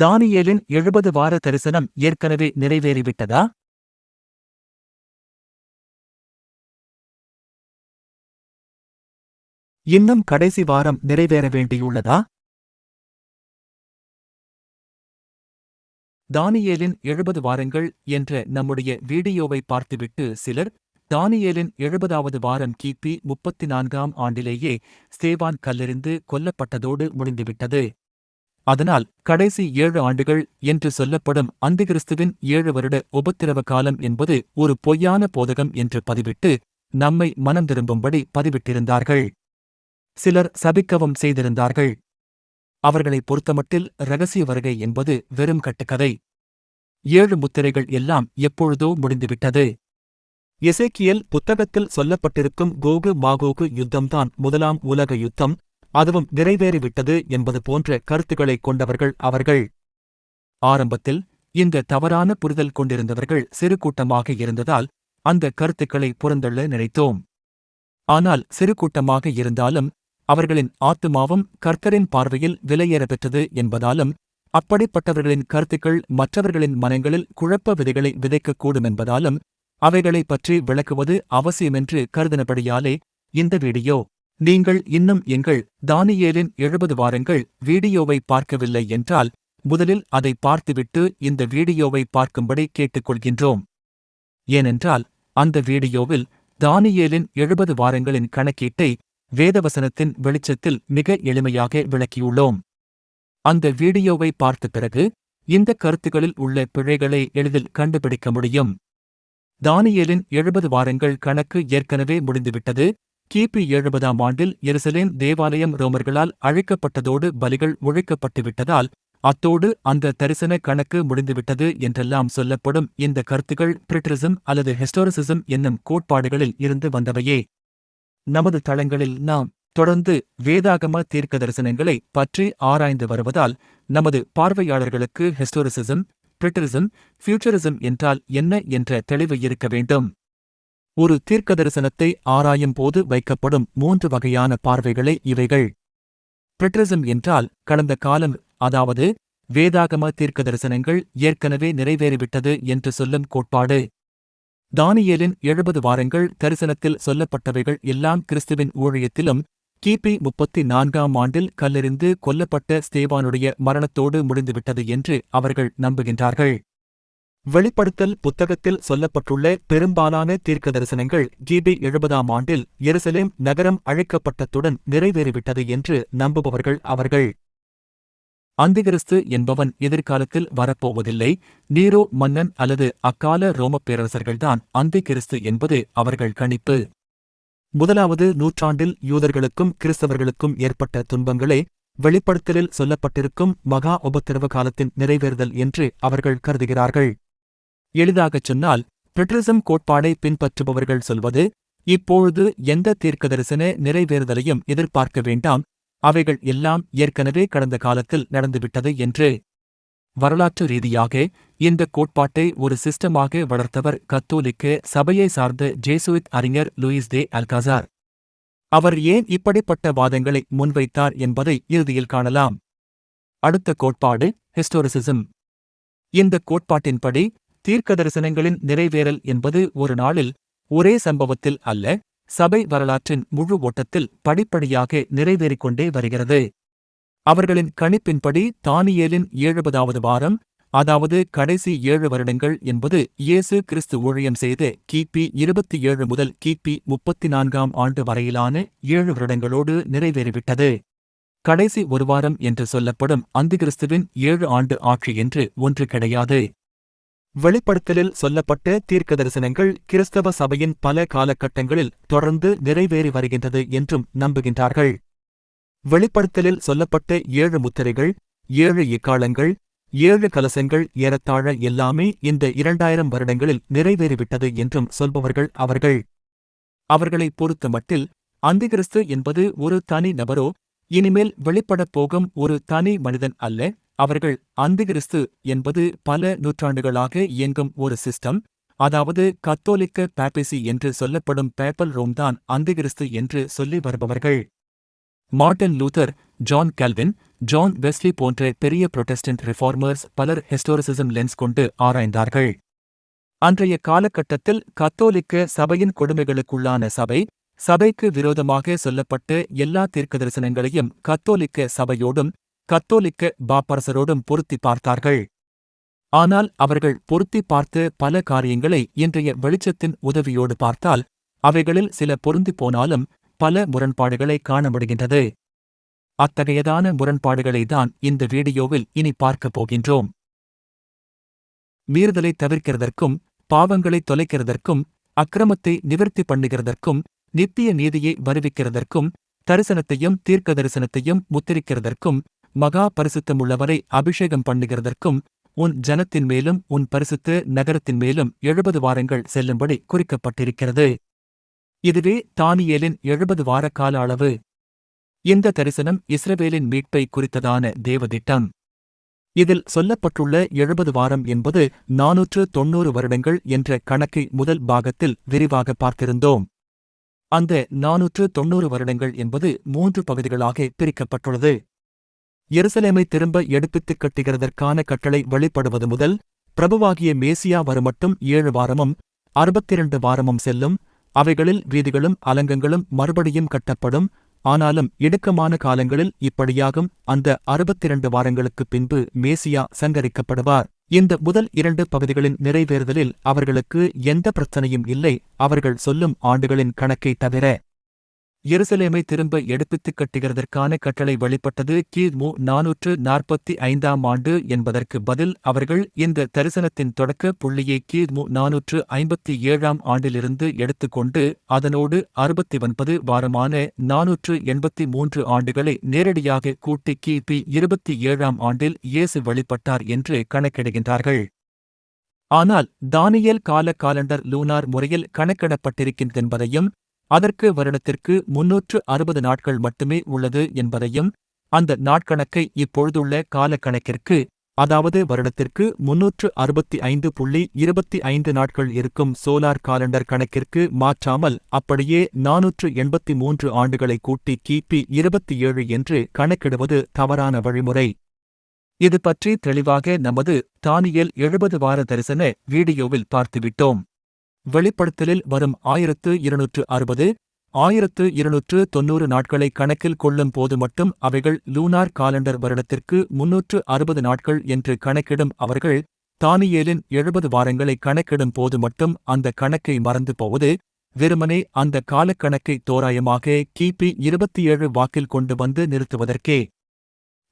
தானியேலின் எழுபது வார தரிசனம் ஏற்கனவே நிறைவேறிவிட்டதா? இன்னும் கடைசி வாரம் நிறைவேற வேண்டியுள்ளதா? தானியேலின் எழுபது வாரங்கள் என்ற நம்முடைய வீடியோவை பார்த்துவிட்டு சிலர் தானியேலின் எழுபதாவது வாரம் கிபி முப்பத்தி நான்காம் ஆண்டிலேயே ஸ்தேவான் கல்லெறிந்து கொல்லப்பட்டதோடு முடிந்துவிட்டது. அதனால் கடைசி ஏழு ஆண்டுகள் என்று சொல்லப்படும் அந்திகிறிஸ்துவின் ஏழு வருட உபத்திரவ காலம் என்பது ஒரு பொய்யான போதகம் என்று பதிவிட்டு நம்மை மனம் திரும்பும்படி பதிவிட்டிருந்தார்கள். சிலர் சபிக்கவும் செய்திருந்தார்கள். அவர்களை பொறுத்தமட்டில் ரகசிய வருகை என்பது வெறும் கட்டுக்கதை. ஏழு முத்திரைகள் எல்லாம் எப்பொழுதோ முடிந்துவிட்டது. எசேக்கியல் புத்தகத்தில் சொல்லப்பட்டிருக்கும் கோகு மாகோகு யுத்தம்தான் முதலாம் உலக யுத்தம். அதுவும் நிறைவேறிவிட்டது என்பது போன்ற கருத்துக்களை கொண்டவர்கள் அவர்கள். ஆரம்பத்தில் இந்த தவறான புரிதல் கொண்டிருந்தவர்கள் சிறு கூட்டமாக இருந்ததால் அந்த கருத்துக்களை புறந்தள்ள நினைத்தோம். ஆனால் சிறு கூட்டமாக இருந்தாலும் அவர்களின் ஆத்துமாவும் கர்த்தரின் பார்வையில் விலையேற பெற்றது என்பதாலும் அப்படிப்பட்டவர்களின் கருத்துக்கள் மற்றவர்களின் மனங்களில் குழப்ப விதைகளை விதைக்கக்கூடும் என்பதாலும் அவைகளைப் பற்றி விளக்குவது அவசியமென்று கருதினபடியாலே இந்த வீடியோ. நீங்கள் இன்னும் எங்கள் தானியேலின் எழுபது வாரங்கள் வீடியோவை பார்க்கவில்லை என்றால் முதலில் அதை பார்த்துவிட்டு இந்த வீடியோவை பார்க்கும்படி கேட்டுக்கொள்கின்றோம். ஏனென்றால் அந்த வீடியோவில் தானியேலின் எழுபது வாரங்களின் கணக்கீட்டை வேதவசனத்தின் வெளிச்சத்தில் மிக எளிமையாக விளக்கியுள்ளோம். அந்த வீடியோவை பார்த்த பிறகு இந்த கருத்துகளில் உள்ள பிழைகளை எளிதில் கண்டுபிடிக்க முடியும். தானியலின் எழுபது வாரங்கள் கணக்கு ஏற்கனவே முடிந்துவிட்டது கிபி எழுபதாம் ஆண்டில் எருசலேம் தேவாலயம் ரோமர்களால் அழைக்கப்பட்டதோடு பலிகள் ஒழிக்கப்பட்டுவிட்டதால் அத்தோடு அந்த தரிசன கணக்கு முடிந்துவிட்டது என்றெல்லாம் சொல்லப்படும் இந்த கருத்துகள் பிரிட்டரிசம் அல்லது ஹிஸ்டோரிசிசம் என்னும் கோட்பாடுகளில் இருந்து வந்தவையே. நமது தளங்களில் நாம் தொடர்ந்து வேதாகம தீர்க்க தரிசனங்களை பற்றி ஆராய்ந்து வருவதால் நமது பார்வையாளர்களுக்கு ஹிஸ்டோரிசிசம் பிரிட்டரிசம் ஃபியூச்சரிசம் என்றால் என்ன என்ற தெளிவு இருக்க வேண்டும். ஒரு தீர்க்க தரிசனத்தை ஆராயும் போது வைக்கப்படும் மூன்று வகையான பார்வைகளே இவைகள். பிரிட்ரிசம் என்றால் கடந்த காலம் அதாவது வேதாகம தீர்க்க தரிசனங்கள் ஏற்கனவே நிறைவேறிவிட்டது என்று சொல்லும் கோட்பாடு. தானியேலின் எழுபது வாரங்கள் தரிசனத்தில் சொல்லப்பட்டவைகள் எல்லாம் கிறிஸ்துவின் ஊழியத்திலும் கிபி முப்பத்தி நான்காம் ஆண்டில் கல்லெறிந்து கொல்லப்பட்ட ஸ்தேவானுடைய மரணத்தோடு முடிந்துவிட்டது என்று அவர்கள் நம்புகின்றார்கள். வெளிப்படுத்தல் புத்தகத்தில் சொல்லப்பட்டுள்ள பெரும்பாலான தீர்க்க தரிசனங்கள் கிபி எழுபதாம் ஆண்டில் எருசலேம் நகரம் அழைக்கப்பட்டதுடன் நிறைவேறிவிட்டது என்று நம்புபவர்கள் அவர்கள். அந்திகிறிஸ்து என்பவன் எதிர்காலத்தில் வரப்போவதில்லை. நீரோ மன்னன் அல்லது அக்கால ரோமப் பேரரசர்கள்தான் அந்திகிறிஸ்து என்பது அவர்கள் கணிப்பு. முதலாவது நூற்றாண்டில் யூதர்களுக்கும் கிறிஸ்தவர்களுக்கும் ஏற்பட்ட துன்பங்களே வெளிப்படுத்தலில் சொல்லப்பட்டிருக்கும் மகா உபத்திரவ காலத்தின் நிறைவேறுதல் என்று அவர்கள் கருதுகிறார்கள். எளிதாகச் சொன்னால் பிரிட்டரிசம் கோட்பாடை பின்பற்றுபவர்கள் சொல்வது இப்பொழுது எந்த தீர்க்கதரிசன நிறைவேறுதலையும் எதிர்பார்க்க வேண்டாம். அவைகள் எல்லாம் ஏற்கனவே கடந்த காலத்தில் நடந்துவிட்டது என்று. வரலாற்று ரீதியாக இந்த கோட்பாட்டை ஒரு சிஸ்டமாக வளர்த்தவர் கத்தோலிக்க சபையை சார்ந்த ஜேசுவித் அறிஞர் லூயிஸ் தே அல்காசார். அவர் ஏன் இப்படிப்பட்ட வாதங்களை முன்வைத்தார் என்பதை இறுதியில் காணலாம். அடுத்த கோட்பாடு ஹிஸ்டோரிசிசம். இந்த கோட்பாட்டின்படி தீர்க்க தரிசனங்களின் நிறைவேறல் என்பது ஒரு நாளில் ஒரே சம்பவத்தில் அல்ல சபை வரலாற்றின் முழு ஓட்டத்தில் படிப்படியாக நிறைவேறிக் கொண்டே வருகிறது. அவர்களின் கணிப்பின்படி தானியேலின் எழுபதாவது வாரம் அதாவது கடைசி ஏழு வருடங்கள் என்பது இயேசு கிறிஸ்து ஊழியம் செய்த கிபி இருபத்தி ஏழு முதல் கிபி முப்பத்தி நான்காம் ஆண்டு வரையிலான ஏழு வருடங்களோடு நிறைவேறிவிட்டது. கடைசி ஒரு வாரம் என்று சொல்லப்படும் அந்திகிறிஸ்துவின் ஏழு ஆண்டு ஆட்சி என்று ஒன்று கிடையாது. வெளிப்படுத்தலில் சொல்லப்பட்ட தீர்க்க தரிசனங்கள் கிறிஸ்தவ சபையின் பல காலகட்டங்களில் தொடர்ந்து நிறைவேறி வருகின்றது என்றும் நம்புகின்றார்கள். வெளிப்படுத்தலில் சொல்லப்பட்ட ஏழு முத்திரைகள் ஏழு இக்காலங்கள் ஏழு கலசங்கள் ஏறத்தாழ எல்லாமே இந்த இரண்டாயிரம் வருடங்களில் நிறைவேறிவிட்டது என்றும் சொல்பவர்கள் அவர்கள். அவர்களை பொறுத்த மட்டில் அந்திகிறிஸ்து என்பது ஒரு தனி நபரோ இனிமேல் வெளிப்படப் போகும் ஒரு தனி மனிதன் அல்ல அவர்கள் அந்திகிறிஸ்து என்பது பல நூற்றாண்டுகளாக இயங்கும் ஒரு சிஸ்டம். அதாவது கத்தோலிக்க பாப்பிசி என்று சொல்லப்படும் பேப்பல் ரோம்தான் அந்திகிறிஸ்து என்று சொல்லி வருபவர்கள். Martin Luther John Calvin John Wesley போன்ற பெரிய புரொட்டஸ்டன்ட் ரிஃபார்மர்ஸ் பலர் ஹிஸ்டோரிசிசம் லென்ஸ் கொண்டு ஆராய்ந்தார்கள். அன்றைய காலகட்டத்தில் கத்தோலிக்க சபையின் கொடுமைகளுக்குள்ளான சபை சபைக்கு விரோதமாக சொல்லப்பட்ட எல்லா தீர்க்கதரிசனங்களையும் கத்தோலிக்க சபையோடும் கத்தோலிக்க பாப்பரசரோடும் பொருத்தி பார்த்தார்கள். ஆனால் அவர்கள் பொருத்தி பார்த்த பல காரியங்களை இன்றைய வெளிச்சத்தின் உதவியோடு பார்த்தால் அவைகளில் சில பொருந்தி போனாலும் பல முரண்பாடுகளை காணப்படுகின்றது. அத்தகையதான முரண்பாடுகளை தான் இந்த வீடியோவில் இனி பார்க்கப் போகின்றோம். மீறுதலை தவிர்க்கிறதற்கும் பாவங்களை தொலைக்கிறதற்கும் அக்கிரமத்தை நிவர்த்தி பண்ணுகிறதற்கும் நித்திய நீதியை வருவிக்கிறதற்கும் தரிசனத்தையும் தீர்க்க தரிசனத்தையும் முத்திரிக்கிறதற்கும் மகா பரிசுத்தமுள்ளவரை அபிஷேகம் பண்ணுகிறதற்கும் உன் ஜனத்தின் மேலும் உன் பரிசுத்த நகரத்தின் மேலும் எழுபது வாரங்கள் செல்லும்படி குறிக்கப்பட்டிருக்கிறது. இதுவே தானியேலின் எழுபது வார கால அளவு. இந்த தரிசனம் இஸ்ரவேலின் மீட்பை குறித்ததான தேவதிட்டம். இதில் சொல்லப்பட்டுள்ள எழுபது வாரம் என்பது நாநூற்று தொன்னூறு வருடங்கள் என்ற கணக்கை முதல் பாகத்தில் விரிவாக பார்த்திருந்தோம். அந்த நாநூற்று தொன்னூறு வருடங்கள் என்பது மூன்று பகுதிகளாக பிரிக்கப்பட்டுள்ளது. எருசலேமை திரும்ப எடுப்பித்துக் கட்டுகிறதற்கான கட்டளை வெளிப்படுவது முதல் பிரபுவாகிய மேசியா வருமட்டும் ஏழு வாரமும் அறுபத்திரண்டு வாரமும் செல்லும். அவைகளில் வீதிகளும் அலங்கங்களும் மறுபடியும் கட்டப்படும். ஆனாலும் இடுக்கமான காலங்களில் இப்படியாகும். அந்த அறுபத்திரண்டு வாரங்களுக்குப் பின்பு மேசியா சங்கரிக்கப்படுவார். இந்த முதல் இரண்டு பகுதிகளின் நிறைவேறுதலில் அவர்களுக்கு எந்த பிரச்சனையும் இல்லை. அவர்கள் சொல்லும் ஆண்டுகளின் கணக்கை தவிர எருசலேமை திரும்ப எடுப்பித்துக் கட்டுகிறதற்கான கட்டளை வெளிப்பட்டது கிமு நாநூற்று நாற்பத்தி ஐந்தாம் ஆண்டு என்பதற்கு பதில் அவர்கள் இந்த தரிசனத்தின் தொடக்க புள்ளியை கிமு நாநூற்று ஐம்பத்தி ஏழாம் ஆண்டிலிருந்து எடுத்துக்கொண்டு அதனோடு அறுபத்தி ஒன்பது வாரமான நாநூற்று எண்பத்தி மூன்று ஆண்டுகளை நேரடியாக கூட்டி கிபி இருபத்தி ஏழாம் ஆண்டில் இயேசு வழிபட்டார் என்று கணக்கிடுகின்றார்கள். ஆனால் தானியல் கால காலண்டர் லூனார் முறையில் கணக்கிடப்பட்டிருக்கின்றதென்பதையும் அதற்கு வருடத்திற்கு முன்னூற்று அறுபது நாட்கள் மட்டுமே உள்ளது என்பதையும் அந்த நாட்கணக்கை இப்பொழுதுள்ள காலக்கணக்கிற்கு அதாவது வருடத்திற்கு முன்னூற்று அறுபத்தி ஐந்து புள்ளி இருபத்தி ஐந்து நாட்கள் இருக்கும் சோலார் காலண்டர் கணக்கிற்கு மாற்றாமல் அப்படியே நாநூற்று எண்பத்தி மூன்று ஆண்டுகளை கூட்டி கிபி இருபத்தி ஏழு என்று கணக்கிடுவது தவறான வழிமுறை. இது பற்றி தெளிவாக நமது தானியல் எழுபது வார தரிசன வீடியோவில் பார்த்துவிட்டோம். வெளிப்படுத்தலில் வரும் ஆயிரத்து இருநூற்று அறுபது ஆயிரத்து இருநூற்று தொன்னூறு நாட்களை கணக்கில் கொள்ளும் போது மட்டும் அவைகள் லூனார் காலண்டர் வருடத்திற்கு முன்னூற்று அறுபது நாட்கள் என்று கணக்கிடும் அவர்கள் தானியேலின் எழுபது வாரங்களை கணக்கிடும் போது மட்டும் அந்த கணக்கை மறந்து போவது வெறுமனே அந்த காலக்கணக்கை தோராயமாக கிபி இருபத்தி ஏழு வாக்கில் கொண்டு வந்து நிறுத்துவதற்கே.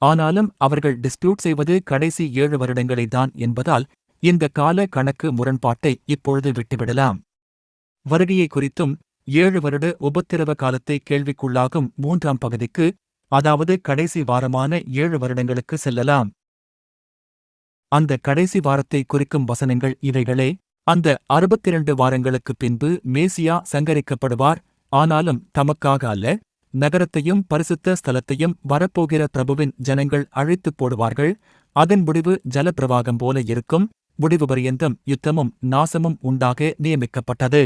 ஆனாலும் அவர்கள் டிஸ்பியூட் செய்வது கடைசி ஏழு வருடங்களைதான் என்பதால் இந்த கால கணக்கு முரண்பாட்டை இப்பொழுது விட்டுவிடலாம். வருகையை குறித்தும் ஏழு வருட உபத்திரவ காலத்தை கேள்விக்குள்ளாகும் மூன்றாம் பகுதிக்கு அதாவது கடைசி வாரமான ஏழு வருடங்களுக்கு செல்லலாம். அந்த கடைசி வாரத்தை குறிக்கும் வசனங்கள் இவைகளே. அந்த அறுபத்திரண்டு வாரங்களுக்குப் பின்பு மேசியா சங்கரிக்கப்படுவார். ஆனாலும் தமக்காக அல்ல நகரத்தையும் பரிசுத்த ஸ்தலத்தையும் வரப்போகிற பிரபுவின் ஜனங்கள் அழைத்துப் போடுவார்கள். அதன் முடிவு ஜலப்பிரவாகம் போல இருக்கும். முடிவு பரியந்தம் யுத்தமும் நாசமும் உண்டாக நியமிக்கப்பட்டது.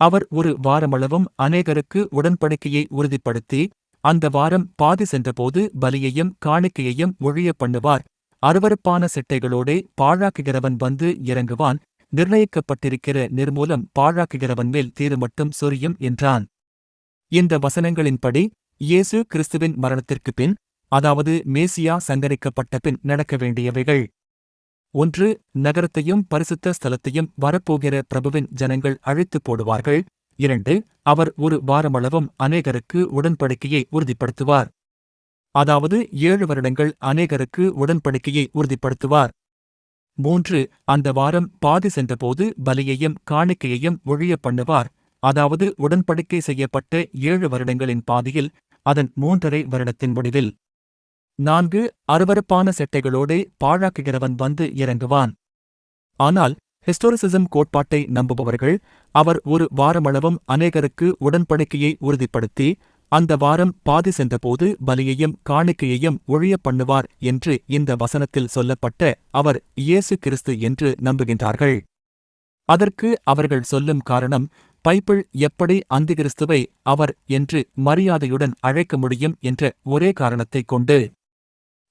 அவர் ஒரு வாரமளவும் அநேகருக்கு உடன்படிக்கையை உறுதிப்படுத்தி அந்த வாரம் பாதி சென்றபோது பலியையும் காணிக்கையையும் ஒழிய பண்ணுவார். அருவருப்பான சிட்டைகளோடே பாழாக்குகிறவன் வந்து இறங்குவான். நிர்ணயிக்கப்பட்டிருக்கிற நிர்மூலம் பாழாக்குகிறவன் மேல் தீரு மட்டும் சொரியும் என்றான். இந்த வசனங்களின்படி இயேசு கிறிஸ்துவின் மரணத்திற்குப் பின் அதாவது மேசியா சங்கரிக்கப்பட்ட பின் நடக்க வேண்டியவைகள். ஒன்று நகரத்தையும் பரிசுத்த ஸ்தலத்தையும் வரப்போகிற பிரபுவின் ஜனங்கள் அழைத்து போடுவார்கள். இரண்டு அவர் ஒரு வாரமளவும் அநேகருக்கு உடன்படிக்கையை உறுதிப்படுத்துவார். அதாவது ஏழு வருடங்கள் அநேகருக்கு உடன்படிக்கையை உறுதிப்படுத்துவார். மூன்று அந்த வாரம் பாதி சென்றபோது பலியையும் காணிக்கையையும் ஒழிய பண்ணுவார். அதாவது உடன்படிக்கை செய்யப்பட்ட ஏழு வருடங்களின் பாதியில் அதன் மூன்றரை வருடத்தின் முடிவில். நான்கு அருவருப்பான செட்டைகளோடே பாழாக்குகிறவன் வந்து இறங்குவான். ஆனால் ஹிஸ்டோரிசிசம் கோட்பாட்டை நம்புபவர்கள் அவர் ஒரு வாரமளவும் அநேகருக்கு உடன்படிக்கையை உறுதிப்படுத்தி அந்த வாரம் பாதி சென்றபோது பலியையும் காணிக்கையையும் ஒழிய பண்ணுவார் என்று இந்த வசனத்தில் சொல்லப்பட்ட அவர் இயேசு கிறிஸ்து என்று நம்புகின்றார்கள். அதற்கு அவர்கள் சொல்லும் காரணம் பைபிள் எப்படி அந்திகிறிஸ்துவை அவர் என்று மரியாதையுடன் அழைக்க முடியும் என்ற ஒரே காரணத்தைக் கொண்டு.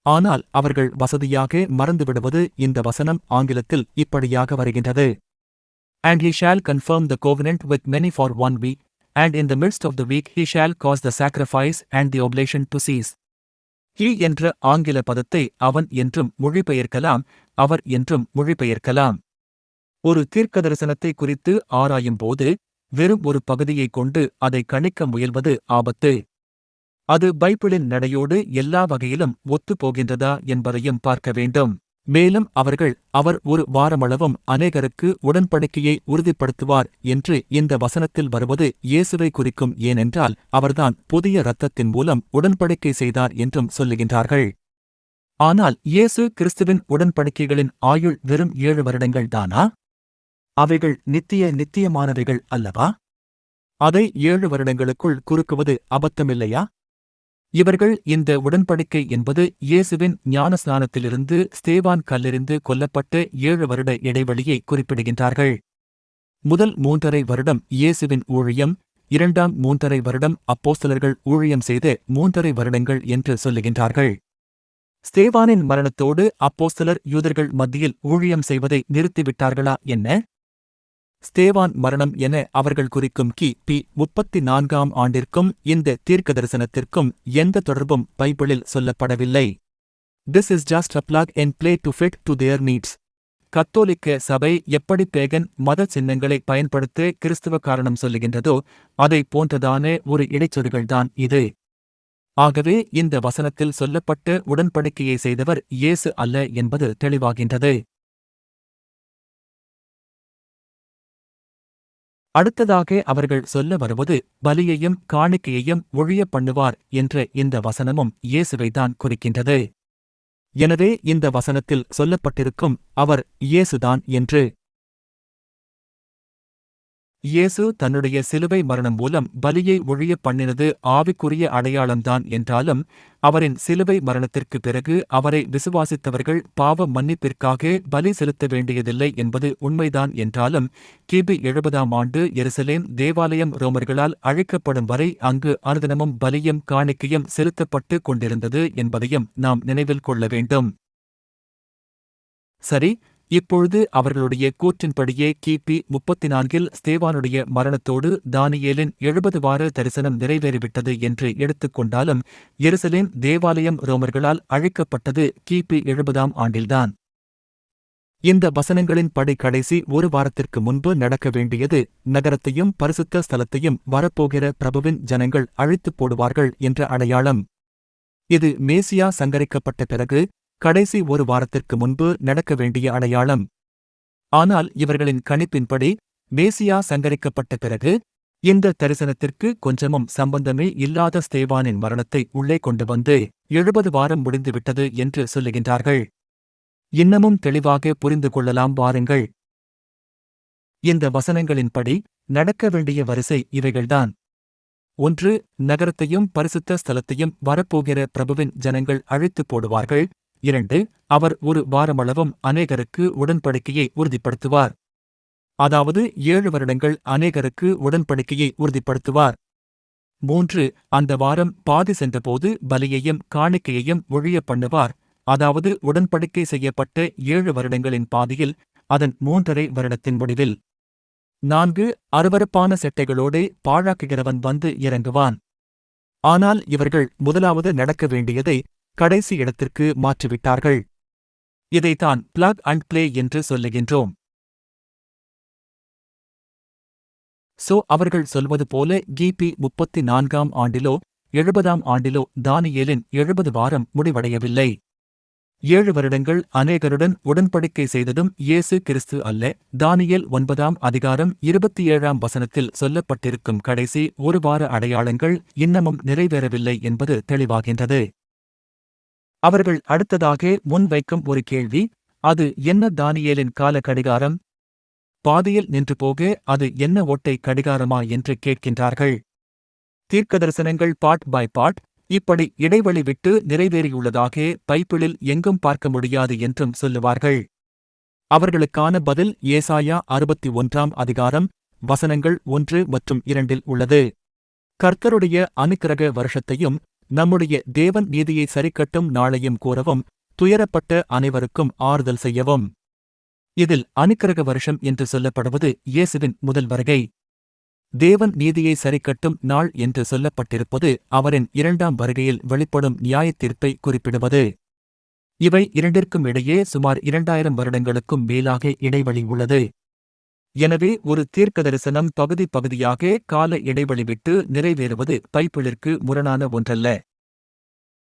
ஆனால் அவர்கள் வசதியாக மறந்துவிடுவது இந்த வசனம் ஆங்கிலத்தில் இப்படியாக வருகின்றது. And he shall confirm the covenant with many for one week, and in the midst of the week he shall cause the sacrifice and the oblation to cease. He என்ற ஆங்கில பதத்தை அவன் என்றும் மொழிபெயர்க்கலாம் அவர் என்றும் மொழிபெயர்க்கலாம். ஒரு தீர்க்கதரிசனத்தை குறித்து ஆராயும்போது வெறும் ஒரு பகுதியைக் கொண்டு அதை கணிக்க முயல்வது ஆபத்து. அது பைபிளின் நடையோடு எல்லா வகையிலும் ஒத்துப் போகின்றதா என்பதையும் பார்க்க வேண்டும். மேலும் அவர்கள் அவர் ஒரு வாரமளவும் அநேகருக்கு உடன்படிக்கையை உறுதிப்படுத்துவார் என்று இந்த வசனத்தில் வருவது இயேசுவை குறிக்கும் ஏனென்றால் அவர்தான் புதிய இரத்தத்தின் மூலம் உடன்படிக்கை செய்தார் என்றும் சொல்லுகின்றார்கள். ஆனால் இயேசு கிறிஸ்துவின் உடன்படிக்கைகளின் ஆயுள் வெறும் ஏழு வருடங்கள் தானா? அவைகள் நித்திய நித்தியமானவைகள் அல்லவா? அதை ஏழு வருடங்களுக்குள் குறுக்குவது அபத்தமில்லையா? இவர்கள் இந்த உடன்படிக்கை என்பது இயேசுவின் ஞானஸ்நானத்திலிருந்து ஸ்தேவான் கல்லெறிந்து கொல்லப்பட்ட ஏழு வருட இடைவெளியை குறிப்பிடுகின்றார்கள். முதல் மூன்றரை வருடம் இயேசுவின் ஊழியம் இரண்டாம் மூன்றரை வருடம் அப்போஸ்தலர்கள் ஊழியம் செய்த மூன்றரை வருடங்கள் என்று சொல்லுகின்றார்கள். ஸ்தேவானின் மரணத்தோடு அப்போஸ்தலர் யூதர்கள் மத்தியில் ஊழியம் செய்வதை நிறுத்திவிட்டார்களா என்ன? ஸ்தேவான் மரணம் என அவர்கள் குறிக்கும் கி. பி. முப்பத்தி நான்காம் ஆண்டிற்கும் இந்த தீர்க்க தரிசனத்திற்கும் எந்த தொடர்பும் பைபிளில் சொல்லப்படவில்லை. This is just a block and play to fit to their needs கத்தோலிக்க சபை எப்படி பேகன் மத சின்னங்களை பயன்படுத்த கிறிஸ்தவ காரணம் சொல்லுகின்றதோ அதை போன்றதான ஒரு இடைச்சொல்கள்தான் இது. ஆகவே இந்த வசனத்தில் சொல்லப்பட்ட உடன்படிக்கையை செய்தவர் இயேசு அல்ல என்பது தெளிவாகின்றது. அடுத்ததாக அவர்கள் சொல்ல வருவது பலியையும் காணிக்கையையும் ஒழிய பண்ணுவார் என்ற இந்த வசனமும் இயேசுவைதான் குறிக்கின்றது. எனவே இந்த வசனத்தில் சொல்லப்பட்டிருக்கும் அவர் இயேசுதான் என்று இயேசு தன்னுடைய சிலுவை மரணம் மூலம் பலியை ஒழிய பண்ணினது ஆவிக்குரிய அடையாளம்தான் என்றாலும் அவரின் சிலுவை மரணத்திற்கு பிறகு அவரை விசுவாசித்தவர்கள் பாவ மன்னிப்பிற்காக பலி செலுத்த வேண்டியதில்லை என்பது உண்மைதான் என்றாலும் கிபி எழுபதாம் ஆண்டு எருசலேம் தேவாலயம் ரோமர்களால் அழைக்கப்படும் வரை அங்கு அனுதினமும் பலியும் காணிக்கையும் செலுத்தப்பட்டு கொண்டிருந்தது என்பதையும் நாம் நினைவில் கொள்ள வேண்டும். சரி இப்பொழுது அவர்களுடைய கூற்றின்படியே கிபி முப்பத்தி நான்கில் ஸ்தேவானுடைய மரணத்தோடு தானியேலின் எழுபது வார தரிசனம் நிறைவேறிவிட்டது என்று எடுத்துக்கொண்டாலும் எருசலேம் தேவாலயம் ரோமர்களால் அழைக்கப்பட்டது கிபி எழுபதாம் ஆண்டில்தான். இந்த வசனங்களின் படி கடைசி ஒரு வாரத்திற்கு முன்பு நடக்க வேண்டியது நகரத்தையும் பரிசுத்த ஸ்தலத்தையும் வரப்போகிற பிரபுவின் ஜனங்கள் அழித்துப் போடுவார்கள் என்ற அடையாளம். இது மேசியா சங்கரிக்கப்பட்ட பிறகு கடைசி ஒரு வாரத்திற்கு முன்பு நடக்க வேண்டிய அடையாளம். ஆனால் இவர்களின் கணிப்பின்படி மேசியா சங்கரிக்கப்பட்ட பிறகு இந்த தரிசனத்திற்கு கொஞ்சமும் சம்பந்தமே இல்லாத ஸ்தேவானின் மரணத்தை உள்ளே கொண்டு வந்து எழுபது வாரம் முடிந்துவிட்டது என்று சொல்லுகின்றார்கள். இன்னமும் தெளிவாக புரிந்து கொள்ளலாம் வாருங்கள். இந்த வசனங்களின்படி நடக்க வேண்டிய வரிசை இவைகள்தான். ஒன்று நகரத்தையும் பரிசுத்த ஸ்தலத்தையும் வரப்போகிற பிரபுவின் ஜனங்கள் அழித்து போடுவார்கள். இரண்டு அவர் ஒரு வாரமளவும் அநேகருக்கு உடன்படிக்கையை உறுதிப்படுத்துவார். அதாவது ஏழு வருடங்கள் அநேகருக்கு உடன்படிக்கையை உறுதிப்படுத்துவார். மூன்று அந்த வாரம் பாதி சென்றபோது பலியையும் காணிக்கையையும் ஒழிய பண்ணுவார். அதாவது உடன்படிக்கை செய்யப்பட்ட ஏழு வருடங்களின் பாதியில் அதன் மூன்றரை வருடத்தின் முடிவில். நான்கு அருவருப்பான செட்டைகளோடு பாழாக்குகிறவன் வந்து இறங்குவான். ஆனால் இவர்கள் முதலாவது நடக்க வேண்டியதை கடைசி இடத்திற்கு மாற்றிவிட்டார்கள். இதைத்தான் பிளக் அண்ட் பிளே என்று சொல்லுகின்றோம். சோ அவர்கள் சொல்வது போல கிபி முப்பத்தி நான்காம் ஆண்டிலோ எழுபதாம் ஆண்டிலோ தானியேலின் எழுபது வாரம் முடிவடையவில்லை. ஏழு வருடங்கள் அநேகருடன் உடன்படிக்கை செய்ததும் இயேசு கிறிஸ்து அல்ல. தானியேல் ஒன்பதாம் அதிகாரம் இருபத்தி ஏழாம் வசனத்தில் சொல்லப்பட்டிருக்கும் கடைசி ஒரு வார அடையாளங்கள் இன்னமும் நிறைவேறவில்லை என்பது தெளிவாகின்றது. அவர்கள் அடுத்ததாக முன்வைக்கும் ஒரு கேள்வி அது என்ன தானியேலின் கால கடிகாரம்? பாதியில் நின்று போக அது என்ன ஒட்டை கடிகாரமா என்று கேட்கின்றார்கள். தீர்க்கதரிசனங்கள் பாட் பை பாட் இப்படி இடைவெளி விட்டு நிறைவேறியுள்ளதாக பைப்பிளில் எங்கும் பார்க்க முடியாது என்றும் சொல்லுவார்கள். அவர்களுக்கான பதில் ஏசாயா அறுபத்தி ஒன்றாம் அதிகாரம் வசனங்கள் ஒன்று மற்றும் இரண்டில் உள்ளது. கர்த்தருடைய அனுக்கிரக வருஷத்தையும் நம்முடைய தேவன் நீதியை சரிக்கட்டும் நாளையும் கூறவும் துயரப்பட்ட அனைவருக்கும் ஆறுதல் செய்யவும். இதில் அனுக்கிரக வருஷம் என்று சொல்லப்படுவது இயேசுவின் முதல் வருகை. தேவன் நீதியை சரிக்கட்டும் நாள் என்று சொல்லப்பட்டிருப்பது அவரின் இரண்டாம் வருகையில் வெளிப்படும் நியாயத்தீர்ப்பை குறிப்பிடுவது. இவை இரண்டிற்கும் இடையே சுமார் இரண்டாயிரம் வருடங்களுக்கும் மேலாக இடைவெளி உள்ளது. எனவே ஒரு தீர்க்க தரிசனம் பகுதி பகுதியாக கால இடைவெளி விட்டு நிறைவேறுவது பைப்பிளிற்கு முரணான ஒன்றல்ல.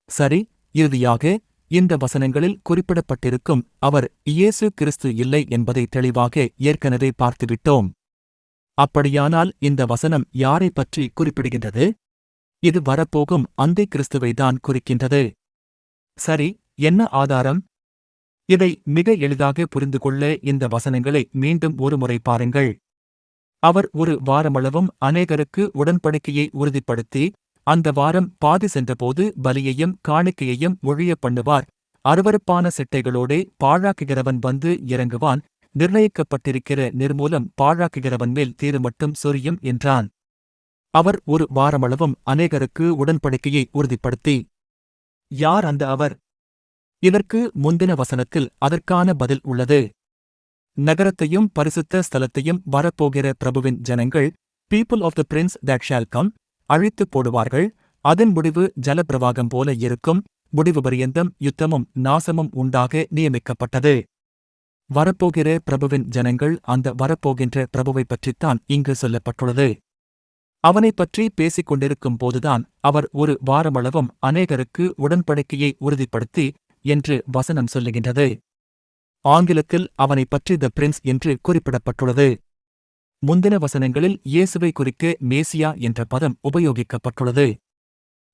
சரி இறுதியாக இந்த வசனங்களில் குறிப்பிடப்பட்டிருக்கும் அவர் இயேசு கிறிஸ்து இல்லை என்பதை தெளிவாக ஏற்கனவே பார்த்துவிட்டோம். அப்படியானால் இந்த வசனம் யாரை பற்றி குறிப்பிடுகின்றது? இது வரப்போகும் கிறிஸ்துவை கிறிஸ்துவைதான் குறிக்கின்றது. சரி என்ன ஆதாரம்? இதை மிக எளிதாக புரிந்து கொள்ள இந்த வசனங்களை மீண்டும் ஒருமுறை பாருங்கள். அவர் ஒரு வாரமளவும் அநேகருக்கு உடன்படிக்கையை உறுதிப்படுத்தி அந்த வாரம் பாதி சென்றபோது பலியையும் காணிக்கையையும் ஒழிய பண்ணுவார். அருவருப்பான சிட்டைகளோடே பாழாக்குகிறவன் வந்து இறங்குவான். நிர்ணயிக்கப்பட்டிருக்கிற நிர்மூலம் பாழாக்குகிறவன் மேல் தீரு மட்டும் சொரியும் என்றான். அவர் ஒரு வாரமளவும் அநேகருக்கு உடன்படிக்கையை உறுதிப்படுத்தி. யார் அந்த அவர்? இதற்கு முந்தின வசனத்தில் அதற்கான பதில் உள்ளது. நகரத்தையும் பரிசுத்த ஸ்தலத்தையும் வரப்போகிற பிரபுவின் ஜனங்கள் people of the prince that shall come அழித்துப் போடுவார்கள். அதன் முடிவு ஜலப்பிரவாகம் போல இருக்கும். முடிவு பரியந்தம் யுத்தமும் நாசமும் உண்டாக நியமிக்கப்பட்டது. வரப்போகிற பிரபுவின் ஜனங்கள் அந்த வரப்போகின்ற பிரபுவைப் பற்றித்தான் இங்கு சொல்லப்பட்டுள்ளது. அவனைப் பற்றி பேசிக் கொண்டிருக்கும் போதுதான் அவர் ஒரு வாரமளவும் அநேகருக்கு உடன்படிக்கையை உறுதிப்படுத்தி என்று வசனம் சொல்லுகின்றது. ஆங்கிலத்தில் அவனைப் பற்றி த பிரின்ஸ் என்று குறிப்பிடப்பட்டுள்ளது. முந்தின வசனங்களில் இயேசுவை குறிக்க மேசியா என்ற பதம் உபயோகிக்கப்பட்டுள்ளது.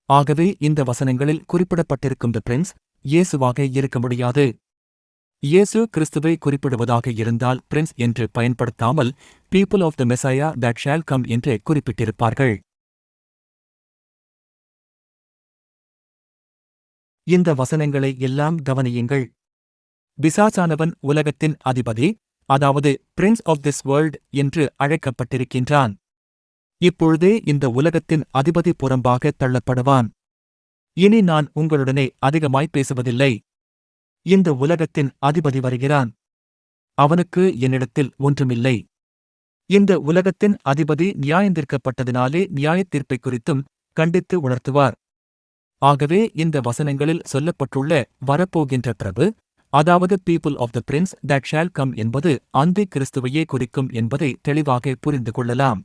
ஆகவே இந்த வசனங்களில் குறிப்பிடப்பட்டிருக்கும் த பிரின்ஸ் இயேசுவாக இருக்க முடியாது. இயேசு கிறிஸ்துவை குறிப்பிடுவதாக இருந்தால் பிரின்ஸ் என்று பயன்படுத்தாமல் people of the Messiah that shall come என்று குறிப்பிட்டிருப்பார்கள். இந்த வசனங்களை எல்லாம் கவனியுங்கள். பிசாசானவன் உலகத்தின் அதிபதி அதாவது பிரின்ஸ் ஆஃப் திஸ் வேர்ல்ட் என்று அழைக்கப்பட்டிருக்கின்றான். இப்பொழுதே இந்த உலகத்தின் அதிபதி புறம்பாக தள்ளப்படுவான். இனி நான் உங்களுடனே அதிகமாய் பேசுவதில்லை. இந்த உலகத்தின் அதிபதி வருகிறான். அவனுக்கு என்னிடத்தில் ஒன்றுமில்லை. இந்த உலகத்தின் அதிபதி நியாயந்திருக்கப்பட்டதினாலே நியாயத்தீர்ப்பை குறித்தும் கண்டித்து உணர்த்துவார். ஆகவே இந்த வசனங்களில் சொல்லப்பட்டுள்ள வரப்போகின்ற பிரபு அதாவது people of the prince that shall come என்பது அந்தி கிறிஸ்துவையே குறிக்கும் என்பதை தெளிவாக புரிந்து கொள்ளலாம்.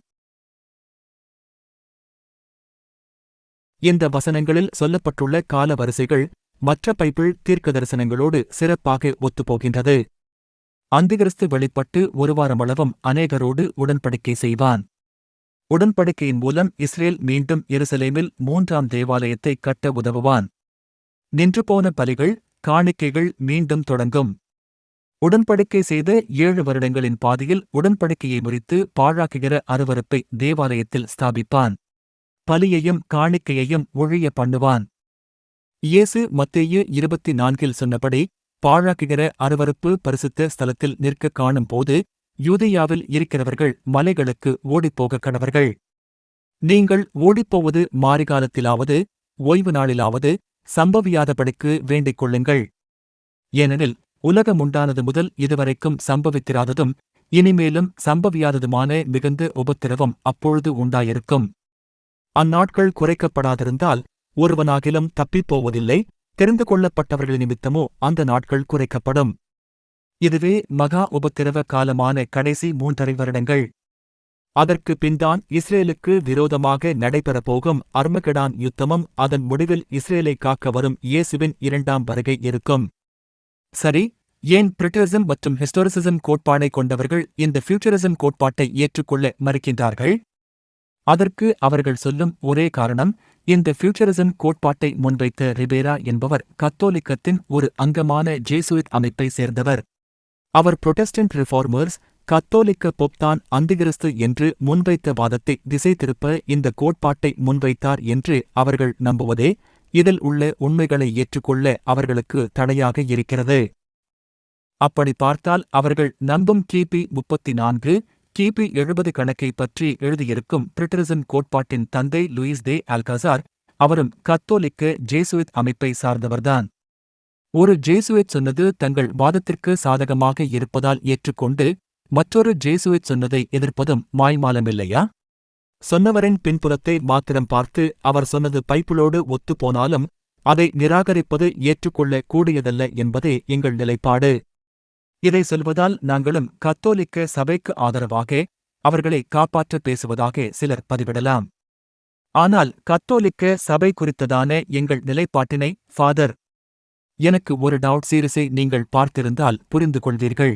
இந்த வசனங்களில் சொல்லப்பட்டுள்ள கால வரிசைகள் மற்ற பைபிள் தீர்க்க தரிசனங்களோடு சிறப்பாக ஒத்துப்போகின்றது. அந்திகிறிஸ்து வெளிப்பட்டு ஒரு வாரமளவும் அநேகரோடு உடன்படிக்கை செய்வான். உடன்படிக்கையின் மூலம் இஸ்ரேல் மீண்டும் எருசலேமில் மூன்றாம் தேவாலயத்தை கட்ட உதவுவான். நின்றுபோன பலிகள் காணிக்கைகள் மீண்டும் தொடங்கும். உடன்படிக்கை செய்த ஏழு வருடங்களின் பாதியில் உடன்படிக்கையை முறித்து பாழாக்குகிற அருவருப்பை தேவாலயத்தில் ஸ்தாபிப்பான். பலியையும் காணிக்கையையும் ஒழிய பண்ணுவான். இயேசு மத்தேயு இருபத்தி நான்கில் சொன்னபடி பாழாக்குகிற அருவறுப்பு பரிசுத்த ஸ்தலத்தில் நிற்க காணும் போது யூதேயாவில் இருக்கிறவர்கள் மலைகளுக்கு ஓடிப்போக கணவர்கள். நீங்கள் ஓடிப்போவது மாரிகாலத்திலாவது ஓய்வு நாளிலாவது சம்பவியாதபடிக்கு வேண்டிக் கொள்ளுங்கள். ஏனெனில் உலகமுண்டானது முதல் இதுவரைக்கும் சம்பவித்திராததும் இனிமேலும் சம்பவியாததுமான மிகுந்த உபத்திரவம் அப்பொழுது உண்டாயிருக்கும். அந்நாட்கள் குறைக்கப்படாதிருந்தால் ஒருவனாகிலும் தப்பிப்போவதில்லை தெரிந்து கொள்ளப்பட்டவர்கள் நிமித்தமோ அந்த நாட்கள் குறைக்கப்படும். இதுவே மகா உபத்திரவ காலமான கடைசி மூன்றரை வருடங்கள். அதற்கு பின்தான் இஸ்ரேலுக்கு விரோதமாக நடைபெறப்போகும் அர்மகெடான் யுத்தமும் அதன் முடிவில் இஸ்ரேலை காக்க வரும் இயேசுவின் இரண்டாம் வருகை இருக்கும். சரி ஏன் பிரிட்டரிசம் மற்றும் ஹிஸ்டோரிசிசம் கோட்பாடை கொண்டவர்கள் இந்த ஃபியூச்சரிசம் கோட்பாட்டை ஏற்றுக்கொள்ள மறுக்கின்றார்கள்? அதற்கு அவர்கள் சொல்லும் ஒரே காரணம் இந்த ஃபியூச்சரிசம் கோட்பாட்டை முன்வைத்த ரிபேரா என்பவர் கத்தோலிக்கத்தின் ஒரு அங்கமான ஜேசுயிட் அமைப்பை சேர்ந்தவர். அவர் புரொட்டஸ்டன்ட் ரிஃபார்மர்ஸ் கத்தோலிக்க பொப்தான் அந்திகிறிஸ்து என்று முன்வைத்த வாதத்தை திசை திருப்ப இந்த கோட்பாட்டை முன்வைத்தார் என்று அவர்கள் நம்புவதே இதில் உள்ள உண்மைகளை ஏற்றுக்கொள்ள அவர்களுக்கு தடையாக இருக்கிறது. அப்படி பார்த்தால் அவர்கள் நம்பும் கிபி முப்பத்தி நான்கு கிபி எழுபது கணக்கை பற்றி எழுதியிருக்கும் பிரிட்டரிசம் கோட்பாட்டின் தந்தை லூயிஸ் தே அல்கசார் அவரும் கத்தோலிக்க ஜேசுவித் அமைப்பை சார்ந்தவர்தான். ஒரு ஜேசுவேட் சொன்னது தங்கள் வாதத்திற்கு சாதகமாக இருப்பதால் ஏற்றுக்கொண்டு மற்றொரு ஜேசுவேட் சொன்னதை எதிர்ப்பதும் மாய்மாலமில்லையா? சொன்னவரின் பின்புறத்தை மாத்திரம் பார்த்து அவர் சொன்னது பைப்பிளோடு ஒத்துப்போனாலும் அதை நிராகரிப்பது ஏற்றுக்கொள்ள கூடியதல்ல என்பதே எங்கள் நிலைப்பாடு. இதை சொல்வதால் நாங்களும் கத்தோலிக்க சபைக்கு ஆதரவாக அவர்களை காப்பாற்ற பேசுவதாக சிலர் பதிவிடலாம். ஆனால் கத்தோலிக்க சபை குறித்ததான எங்கள் நிலைப்பாட்டினை ஃபாதர் எனக்கு ஒரு டவுட் சீரிஸை நீங்கள் பார்த்திருந்தால் புரிந்து கொள்வீர்கள்.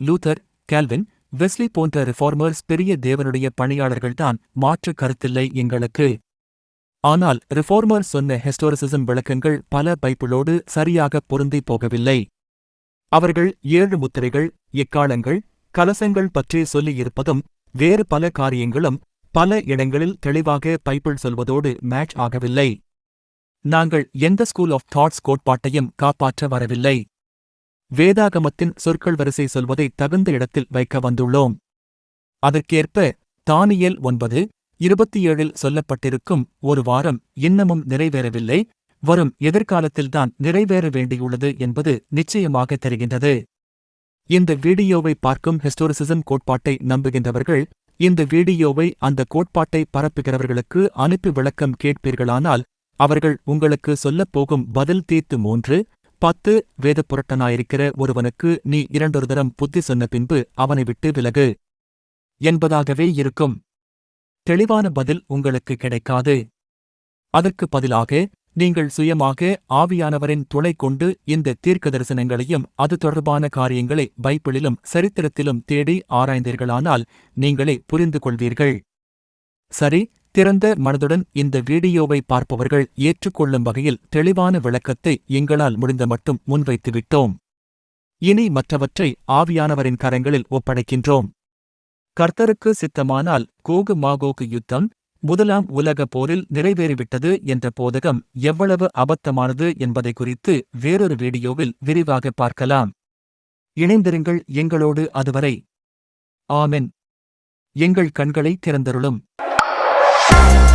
லூதர் கேல்வின் வெஸ்லி போன்ற ரிஃபார்மர்ஸ் பெரிய தேவனுடைய பணியாளர்கள்தான் மாற்று கருத்தில்லை எங்களுக்கு. ஆனால் ரிஃபார்மர் சொன்ன ஹிஸ்டோரிசிசம் விளக்கங்கள் பல பைப்பிளோடு சரியாக பொருந்தி போகவில்லை. அவர்கள் ஏழு முத்திரைகள் எக்காலங்கள் கலசங்கள் பற்றி சொல்லியிருப்பதும் வேறு பல காரியங்களும் பல இடங்களில் தெளிவாக பைப்பிள் சொல்வதோடு மேட்ச் ஆகவில்லை. நாங்கள் எந்த ஸ்கூல் ஆஃப் தாட்ஸ் கோட்பாட்டையும் காப்பாற்ற வரவில்லை. வேதாகமத்தின் சொற்கள் வரிசை சொல்வதை தகுந்த இடத்தில் வைக்க வந்துள்ளோம். அதற்கேற்ப தானியல் ஒன்பது இருபத்தி ஏழில் சொல்லப்பட்டிருக்கும் ஒரு வாரம் இன்னமும் நிறைவேறவில்லை வரும் எதிர்காலத்தில்தான் நிறைவேற வேண்டியுள்ளது என்பது நிச்சயமாக தெரிகின்றது. இந்த வீடியோவை பார்க்கும் ஹிஸ்டோரிசிசம் கோட்பாட்டை நம்புகின்றவர்கள் இந்த வீடியோவை அந்த கோட்பாட்டை பரப்புகிறவர்களுக்கு அனுப்பி விளக்கம் கேட்பீர்களானால் அவர்கள் உங்களுக்கு சொல்லப் போகும் பதில் தீர்த்து மூன்று பத்து வேத புரட்டனாயிருக்கிற ஒருவனுக்கு நீ இரண்டொரு தரம் புத்தி சொன்ன பின்பு அவனை விட்டு விலகு. என்பதாகவே இருக்கும். தெளிவான பதில் உங்களுக்கு கிடைக்காது. அதற்கு பதிலாக நீங்கள் சுயமாக ஆவியானவரின் துணை கொண்டு இந்த தீர்க்க தரிசனங்களையும் அது தொடர்பான காரியங்களை பைபிளிலும் சரித்திரத்திலும் தேடி ஆராய்ந்தீர்களானால் நீங்களே புரிந்து கொள்வீர்கள் சரி திறந்த மனதுடன் இந்த வீடியோவை பார்ப்பவர்கள் ஏற்றுக்கொள்ளும் வகையில் தெளிவான விளக்கத்தை எங்களால் முடிந்த மட்டும் முன்வைத்துவிட்டோம். இனி மற்றவற்றை ஆவியானவரின் கரங்களில் ஒப்படைக்கின்றோம். கர்த்தருக்கு சித்தமானால் கோகு மாகோகு யுத்தம் முதலாம் உலகப் போரில் நிறைவேறிவிட்டது என்ற போதகம் எவ்வளவு அபத்தமானது என்பதை குறித்து வேறொரு வீடியோவில் விரிவாக பார்க்கலாம். இணைந்திருங்கள் எங்களோடு அதுவரை. ஆமென். எங்கள் கண்களை திறந்தருளும். Thank you.